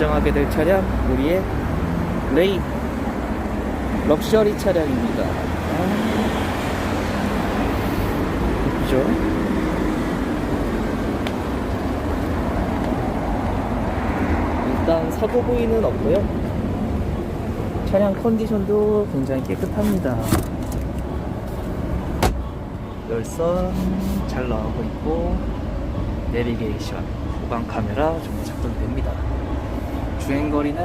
정하게 될 차량 우리의 레이 럭셔리 차량입니다. 아, 예쁘죠? 일단 사고 부위는 없고요. 차량 컨디션도 굉장히 깨끗합니다. 열선 잘 나오고 있고 내비게이션, 후방 카메라 전부 작동됩니다. 주행거리는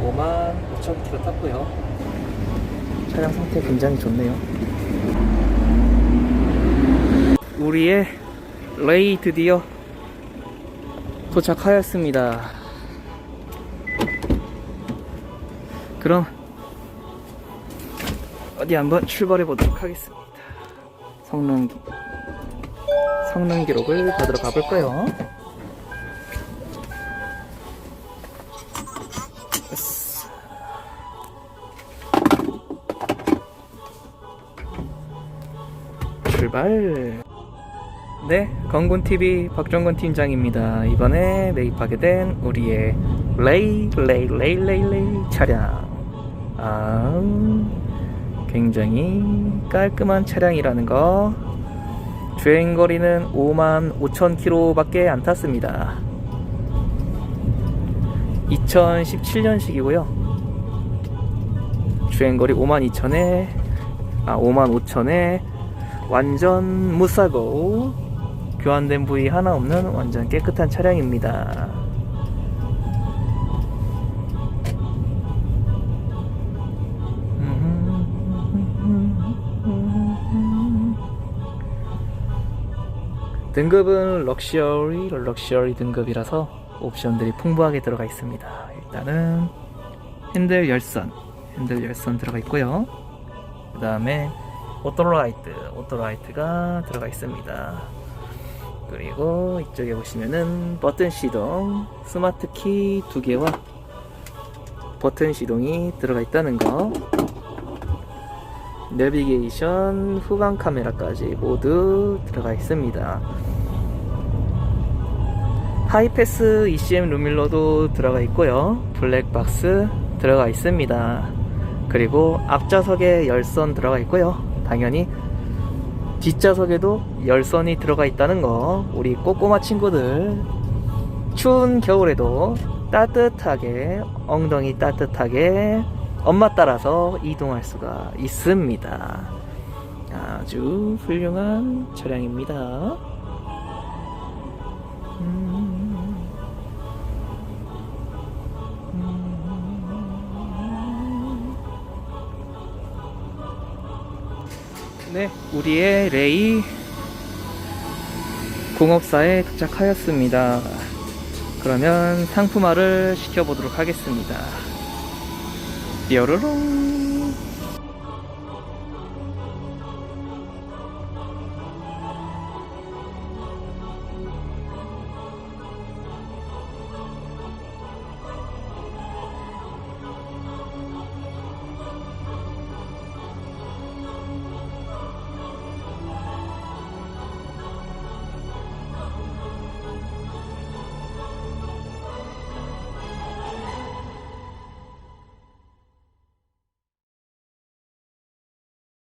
5만 5천 킬로 탔고요. 차량 상태 굉장히 좋네요. 우리의 레이 드디어 도착하였습니다. 그럼 어디 한번 출발해 보도록 하겠습니다. 성능 성능 기록을 받으러 가볼까요? 출발. 네, 건군TV 박정건 팀장입니다. 이번에 매입하게 된 우리의 레이, 레이, 레이, 레이, 레이 차량. 아, 굉장히 깔끔한 차량이라는 거. 주행거리는 5만 5천 킬로밖에 안 탔습니다. 2017년식이고요. 주행거리 5만 2천에, 아, 5만 5천에 완전 무사고 교환된 부위 하나 없는 완전 깨끗한 차량입니다. 등급은 럭셔리, 럭셔리 등급이라서 옵션들이 풍부하게 들어가 있습니다. 일단은 핸들 열선, 핸들 열선 들어가 있고요. 그 다음에 오토라이트, 오토라이트가 들어가 있습니다. 그리고 이쪽에 보시면은 버튼 시동, 스마트 키 두 개와 버튼 시동이 들어가 있다는 거. 내비게이션, 후방 카메라까지 모두 들어가 있습니다. 하이패스 ECM 루밀러도 들어가 있고요. 블랙박스 들어가 있습니다. 그리고 앞좌석에 열선 들어가 있고요. 당연히 뒷좌석에도 열선이 들어가 있다는 거 우리 꼬꼬마 친구들 추운 겨울에도 따뜻하게 엉덩이 따뜻하게 엄마 따라서 이동할 수가 있습니다. 아주 훌륭한 차량입니다. 음. 네, 우리의 레이 공업사에 도착하였습니다. 그러면 상품화를 시켜보도록 하겠습니다. 뾰로롱